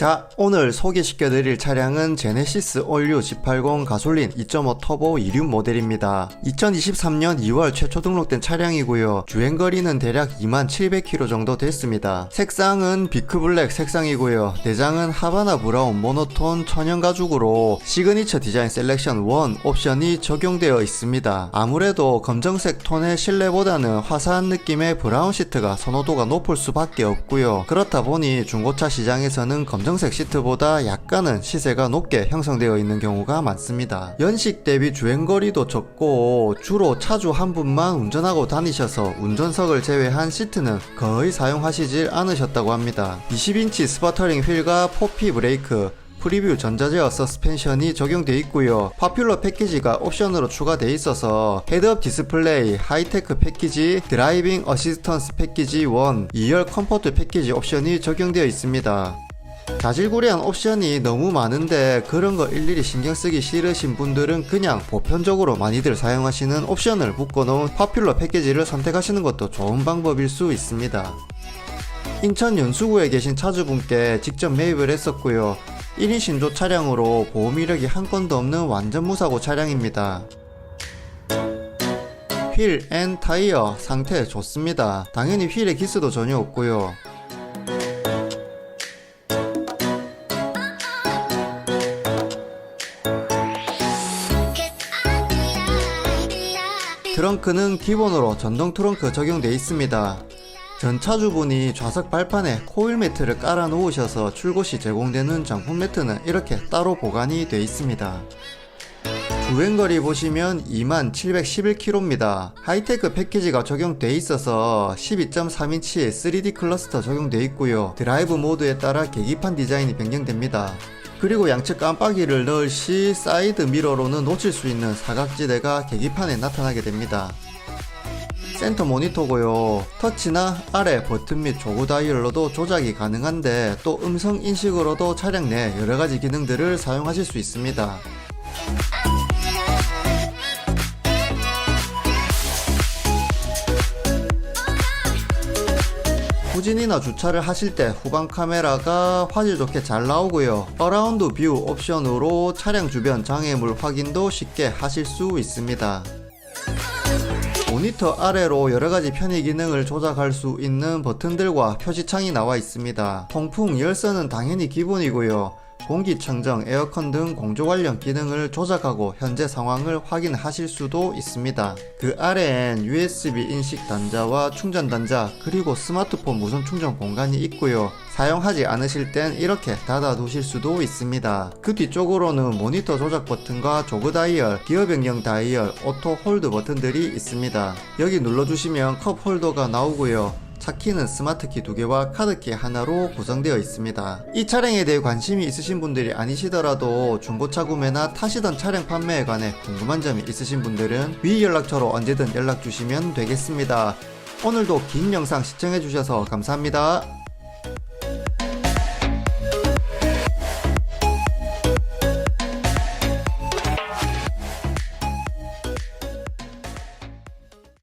자, 오늘 소개시켜 드릴 차량은 제네시스 올류 G80 가솔린 2.5 터보 2륜 모델입니다. 2023년 2월 최초 등록된 차량이고요. 주행거리는 대략 2700km 정도 됐습니다. 색상은 비크블랙 색상이고요. 내장은 하바나 브라운 모노톤 천연 가죽으로 시그니처 디자인 셀렉션 1 옵션이 적용되어 있습니다. 아무래도 검정색 톤의 실내보다는 화사한 느낌의 브라운 시트가 선호도가 높을 수밖에 없고요. 그렇다 보니 중고차 시장에서는 검정 색 시트보다 약간은 시세가 높게 형성되어 있는 경우가 많습니다. 연식 대비 주행거리도 적고 주로 차주 한 분만 운전하고 다니셔서 운전석을 제외한 시트는 거의 사용하시질 않으셨다고 합니다. 20인치 스파터링 휠과 포피 브레이크, 프리뷰 전자제어 서스펜션이 적용돼 있고요. 파퓰러 패키지가 옵션으로 추가돼 있어서 헤드업 디스플레이, 하이테크 패키지, 드라이빙 어시스턴스 패키지 1, 2열 컴포트 패키지 옵션이 적용되어 있습니다. 자질구레한 옵션이 너무 많은데 그런 거 일일이 신경 쓰기 싫으신 분들은 그냥 보편적으로 많이들 사용하시는 옵션을 묶어놓은 파퓰러 패키지를 선택하시는 것도 좋은 방법일 수 있습니다. 인천 연수구에 계신 차주분께 직접 매입을 했었고요. 1인 신조 차량으로 보험 이력이 한 건도 없는 완전 무사고 차량입니다. 휠 앤 타이어 상태 좋습니다. 당연히 휠에 기스도 전혀 없고요. 트렁크는 기본으로 전동 트렁크 적용되어 있습니다. 전 차주분이 좌석 발판에 코일 매트를 깔아 놓으셔서 출고 시 제공되는 정품 매트는 이렇게 따로 보관이 되어 있습니다. 주행거리 보시면 2711km입니다. 하이테크 패키지가 적용돼 있어서 12.3인치의 3D 클러스터 적용돼 있고요. 드라이브 모드에 따라 계기판 디자인이 변경됩니다. 그리고 양측 깜빡이를 넣을 시 사이드 미러로는 놓칠 수 있는 사각지대가 계기판에 나타나게 됩니다. 센터 모니터고요. 터치나 아래 버튼 및 조구 다이얼로도 조작이 가능한데 또 음성 인식으로도 차량 내 여러가지 기능들을 사용하실 수 있습니다. 후진이나 주차를 하실 때 후방 카메라가 화질 좋게 잘 나오고요. 어라운드 뷰 옵션으로 차량 주변 장애물 확인도 쉽게 하실 수 있습니다. 모니터 아래로 여러가지 편의 기능을 조작할 수 있는 버튼들과 표시창이 나와 있습니다. 통풍, 열선은 당연히 기본이고요. 공기청정, 에어컨 등 공조 관련 기능을 조작하고 현재 상황을 확인하실 수도 있습니다. 그 아래엔 USB 인식 단자와 충전 단자 그리고 스마트폰 무선 충전 공간이 있고요. 사용하지 않으실 땐 이렇게 닫아 두실 수도 있습니다. 그 뒤쪽으로는 모니터 조작 버튼과 조그 다이얼, 기어 변경 다이얼, 오토 홀드 버튼들이 있습니다. 여기 눌러주시면 컵 홀더가 나오고요. 차키는 스마트키 두 개와 카드키 하나로 구성되어 있습니다. 이 차량에 대해 관심이 있으신 분들이 아니시더라도 중고차 구매나 타시던 차량 판매에 관해 궁금한 점이 있으신 분들은 위 연락처로 언제든 연락 주시면 되겠습니다. 오늘도 긴 영상 시청해 주셔서 감사합니다.